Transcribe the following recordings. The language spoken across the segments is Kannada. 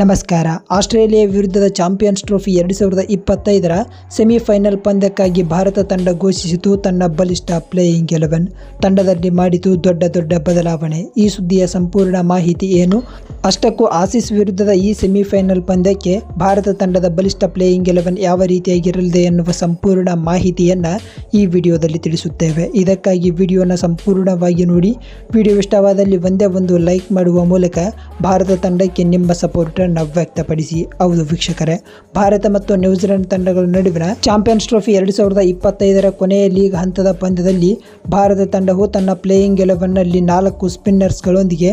ನಮಸ್ಕಾರ. ಆಸ್ಟ್ರೇಲಿಯಾ ವಿರುದ್ಧದ ಚಾಂಪಿಯನ್ಸ್ ಟ್ರೋಫಿ ಎರಡು ಸಾವಿರದ ಇಪ್ಪತ್ತೈದರ ಸೆಮಿಫೈನಲ್ ಪಂದ್ಯಕ್ಕಾಗಿ ಭಾರತ ತಂಡ ಘೋಷಿಸಿತು. ತನ್ನ ಬಲಿಷ್ಠ ಪ್ಲೇಯಿಂಗ್ ಎಲೆವೆನ್ ತಂಡದಲ್ಲಿ ಮಾಡಿತು ದೊಡ್ಡ ದೊಡ್ಡ ಬದಲಾವಣೆ. ಈ ಸುದ್ದಿಯ ಸಂಪೂರ್ಣ ಮಾಹಿತಿ ಏನು? ಅಷ್ಟಕ್ಕೂ ಆಸೀಸ್ ವಿರುದ್ಧದ ಈ ಸೆಮಿಫೈನಲ್ ಪಂದ್ಯಕ್ಕೆ ಭಾರತ ತಂಡದ ಬಲಿಷ್ಠ ಪ್ಲೇಯಿಂಗ್ ಎಲೆವೆನ್ ಯಾವ ರೀತಿಯಾಗಿರಲಿದೆ ಎನ್ನುವ ಸಂಪೂರ್ಣ ಮಾಹಿತಿಯನ್ನು ಈ ವಿಡಿಯೋದಲ್ಲಿ ತಿಳಿಸುತ್ತೇವೆ. ಇದಕ್ಕಾಗಿ ವಿಡಿಯೋನ ಸಂಪೂರ್ಣವಾಗಿ ನೋಡಿ. ವಿಡಿಯೋ ಇಷ್ಟವಾದಲ್ಲಿ ಒಂದೇ ಒಂದು ಲೈಕ್ ಮಾಡುವ ಮೂಲಕ ಭಾರತ ತಂಡಕ್ಕೆ ನಿಮ್ಮ ಸಪೋರ್ಟನ್ನು ವ್ಯಕ್ತಪಡಿಸಿ. ಹೌದು ವೀಕ್ಷಕರೇ, ಭಾರತ ಮತ್ತು ನ್ಯೂಜಿಲೆಂಡ್ ತಂಡಗಳ ನಡುವಿನ ಚಾಂಪಿಯನ್ಸ್ ಟ್ರೋಫಿ ಎರಡು ಸಾವಿರದ ಇಪ್ಪತ್ತೈದರ ಕೊನೆಯ ಲೀಗ್ ಹಂತದ ಪಂದ್ಯದಲ್ಲಿ ಭಾರತ ತಂಡವು ತನ್ನ ಪ್ಲೇಯಿಂಗ್ ಎಲೆವನ್ನಲ್ಲಿ ನಾಲ್ಕು ಸ್ಪಿನ್ನರ್ಸ್ಗಳೊಂದಿಗೆ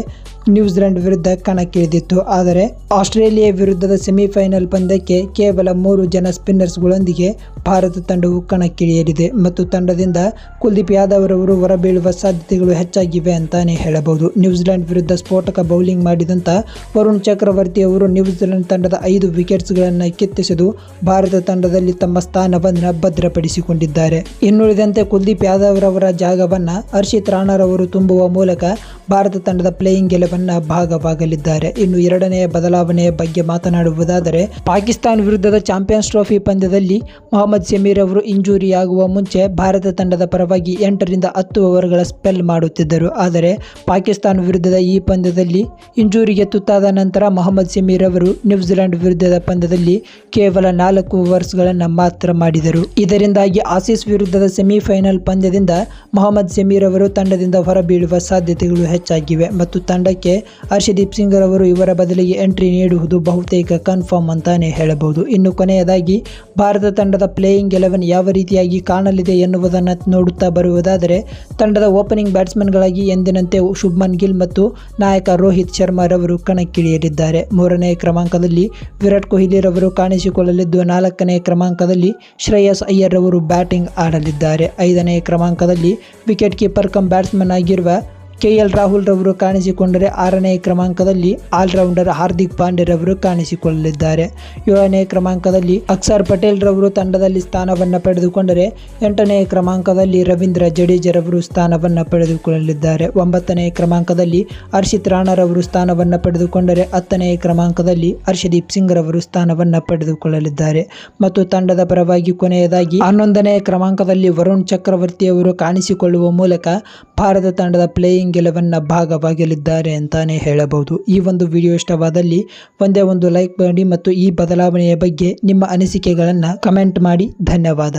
ನ್ಯೂಜಿಲೆಂಡ್ ವಿರುದ್ಧ ಕಣಕ್ಕಿಳಿದಿತ್ತು. ಆದರೆ ಆಸ್ಟ್ರೇಲಿಯಾ ವಿರುದ್ಧದ ಸೆಮಿಫೈನಲ್ ಪಂದ್ಯಕ್ಕೆ ಕೇವಲ ಮೂರು ಜನ ಸ್ಪಿನ್ನರ್ಸ್ಗಳೊಂದಿಗೆ ಭಾರತ ತಂಡವು ಕಣಕ್ಕಿಳಿಯಲಿದೆ ಮತ್ತು ತಂಡದಿಂದ ಕುಲ್ದೀಪ್ ಯಾದವ್ ಅವರು ಹೊರಬೀಳುವ ಸಾಧ್ಯತೆಗಳು ಹೆಚ್ಚಾಗಿವೆ ಅಂತಾನೆ ಹೇಳಬಹುದು. ನ್ಯೂಜಿಲೆಂಡ್ ವಿರುದ್ಧ ಸ್ಫೋಟಕ ಬೌಲಿಂಗ್ ಮಾಡಿದಂಥ ವರುಣ್ ಚಕ್ರವರ್ತಿ ಅವರು ನ್ಯೂಜಿಲೆಂಡ್ ತಂಡದ ಐದು ವಿಕೆಟ್ಸ್ಗಳನ್ನು ಕಿತ್ತೆಸೆದು ಭಾರತ ತಂಡದಲ್ಲಿ ತಮ್ಮ ಸ್ಥಾನವನ್ನು ಭದ್ರಪಡಿಸಿಕೊಂಡಿದ್ದಾರೆ. ಇನ್ನುಳಿದಂತೆ ಕುಲ್ದೀಪ್ ಯಾದವ್ ರವರ ಜಾಗವನ್ನು ಹರ್ಷಿತ್ ರಾಣಾರವರು ತುಂಬುವ ಮೂಲಕ ಭಾರತ ತಂಡದ ಪ್ಲೇಯಿಂಗ್ ಗೆಲುವನ್ನ ಭಾಗವಾಗಲಿದ್ದಾರೆ. ಇನ್ನು ಎರಡನೆಯ ಬದಲಾವಣೆಯ ಬಗ್ಗೆ ಮಾತನಾಡುವುದಾದರೆ, ಪಾಕಿಸ್ತಾನ ವಿರುದ್ಧದ ಚಾಂಪಿಯನ್ಸ್ ಟ್ರೋಫಿ ಪಂದ್ಯದಲ್ಲಿ ಮೊಹಮ್ಮದ್ ಶಮೀರ್ ಅವರು ಇಂಜುರಿಯಾಗುವ ಮುಂಚೆ ಭಾರತ ತಂಡದ ಪರವಾಗಿ ಎಂಟರಿಂದ ಹತ್ತು ಓವರ್ಗಳ ಸ್ಪೆಲ್ ಮಾಡುತ್ತಿದ್ದರು. ಆದರೆ, ಪಾಕಿಸ್ತಾನ ವಿರುದ್ಧದ ಈ ಪಂದ್ಯದಲ್ಲಿ ಇಂಜುರಿಗೆ ತುತ್ತಾದ ನಂತರ ಮೊಹಮ್ಮದ್ ಶಮೀರ್ ಅವರು ನ್ಯೂಜಿಲೆಂಡ್ ವಿರುದ್ಧದ ಪಂದ್ಯದಲ್ಲಿ ಕೇವಲ ನಾಲ್ಕು ಓವರ್ಸ್ಗಳನ್ನು ಮಾತ್ರ ಮಾಡಿದರು. ಇದರಿಂದಾಗಿ ಆಸೀಸ್ ವಿರುದ್ಧದ ಸೆಮಿಫೈನಲ್ ಪಂದ್ಯದಿಂದ ಮೊಹಮ್ಮದ್ ಸಮೀರ್ ಅವರು ತಂಡದಿಂದ ಹೊರಬೀಳುವ ಸಾಧ್ಯತೆಗಳು ಹೆಚ್ಚಾಗಿವೆ ಮತ್ತು ತಂಡಕ್ಕೆ ಹರ್ಷದೀಪ್ ಸಿಂಗ್ ಅವರು ಇವರ ಬದಲಿಗೆ ಎಂಟ್ರಿ ನೀಡುವುದು ಬಹುತೇಕ ಕನ್ಫರ್ಮ್ ಅಂತಾನೆ ಹೇಳಬಹುದು. ಇನ್ನು ಕೊನೆಯದಾಗಿ, ಭಾರತ ತಂಡದ ಪ್ಲೇಯಿಂಗ್ ಎಲೆವೆನ್ ಯಾವ ರೀತಿಯಾಗಿ ಕಾಣಲಿದೆ ಎನ್ನುವುದನ್ನು ನೋಡುತ್ತಾ ಬರುವುದಾದರೆ, ತಂಡದ ಓಪನಿಂಗ್ ಬ್ಯಾಟ್ಸ್ಮನ್ಗಳಾಗಿ ಎಂದಿನಂತೆ ಶುಭ್ಮನ್ ಗಿಲ್ ಮತ್ತು ನಾಯಕ ರೋಹಿತ್ ಶರ್ಮಾರವರು ಕಣಕ್ಕಿಳಿಯಲಿದ್ದಾರೆ. ಮೂರನೇ ಕ್ರಮಾಂಕದಲ್ಲಿ ವಿರಾಟ್ ಕೊಹ್ಲಿ ರವರು ಕಾಣಿಸಿಕೊಳ್ಳಲಿದ್ದು, ನಾಲ್ಕನೇ ಕ್ರಮಾಂಕದಲ್ಲಿ ಶ್ರೇಯಸ್ ಅಯ್ಯರ್ ಅವರು ಬ್ಯಾಟಿಂಗ್ ಆಡಲಿದ್ದಾರೆ. ಐದನೇ ಕ್ರಮಾಂಕದಲ್ಲಿ ವಿಕೆಟ್ ಕೀಪರ್ ಕಮ್ ಬ್ಯಾಟ್ಸ್ಮನ್ ಆಗಿರುವ ಕೆ ಎಲ್ ರಾಹುಲ್ ರವರು ಕಾಣಿಸಿಕೊಂಡರೆ ಆರನೇ ಕ್ರಮಾಂಕದಲ್ಲಿ ಆಲ್ರೌಂಡರ್ ಹಾರ್ದಿಕ್ ಪಾಂಡ್ಯ ರವರು ಕಾಣಿಸಿಕೊಳ್ಳಲಿದ್ದಾರೆ. ಏಳನೇ ಕ್ರಮಾಂಕದಲ್ಲಿ ಅಕ್ಷರ್ ಪಟೇಲ್ ರವರು ತಂಡದಲ್ಲಿ ಸ್ಥಾನವನ್ನು ಪಡೆದುಕೊಂಡರೆ ಎಂಟನೇ ಕ್ರಮಾಂಕದಲ್ಲಿ ರವೀಂದ್ರ ಜಡೇಜರವರು ಸ್ಥಾನವನ್ನು ಪಡೆದುಕೊಳ್ಳಲಿದ್ದಾರೆ. ಒಂಬತ್ತನೇ ಕ್ರಮಾಂಕದಲ್ಲಿ ಹರ್ಷಿತ್ ರಾಣರವರು ಸ್ಥಾನವನ್ನು ಪಡೆದುಕೊಂಡರೆ ಹತ್ತನೇ ಕ್ರಮಾಂಕದಲ್ಲಿ ಹರ್ಷದೀಪ್ ಸಿಂಗ್ ರವರು ಸ್ಥಾನವನ್ನು ಪಡೆದುಕೊಳ್ಳಲಿದ್ದಾರೆ. ಮತ್ತು ತಂಡದ ಪರವಾಗಿ ಕೊನೆಯದಾಗಿ ಹನ್ನೊಂದನೇ ಕ್ರಮಾಂಕದಲ್ಲಿ ವರುಣ್ ಚಕ್ರವರ್ತಿ ಅವರು ಕಾಣಿಸಿಕೊಳ್ಳುವ ಮೂಲಕ ಭಾರತ ತಂಡದ ಪ್ಲೇಯಿಂಗ್ ಗೆಲುವನ್ನ ಭಾಗವಾಗಲಿದ್ದಾರೆ ಅಂತಾನೆ ಹೇಳಬಹುದು. ಈ ಒಂದು ವಿಡಿಯೋ ಇಷ್ಟವಾದಲ್ಲಿ ಒಂದೇ ಒಂದು ಲೈಕ್ ಮಾಡಿ ಮತ್ತು ಈ ಬದಲಾವಣೆಯ ಬಗ್ಗೆ ನಿಮ್ಮ ಅನಿಸಿಕೆಗಳನ್ನು ಕಮೆಂಟ್ ಮಾಡಿ. ಧನ್ಯವಾದ.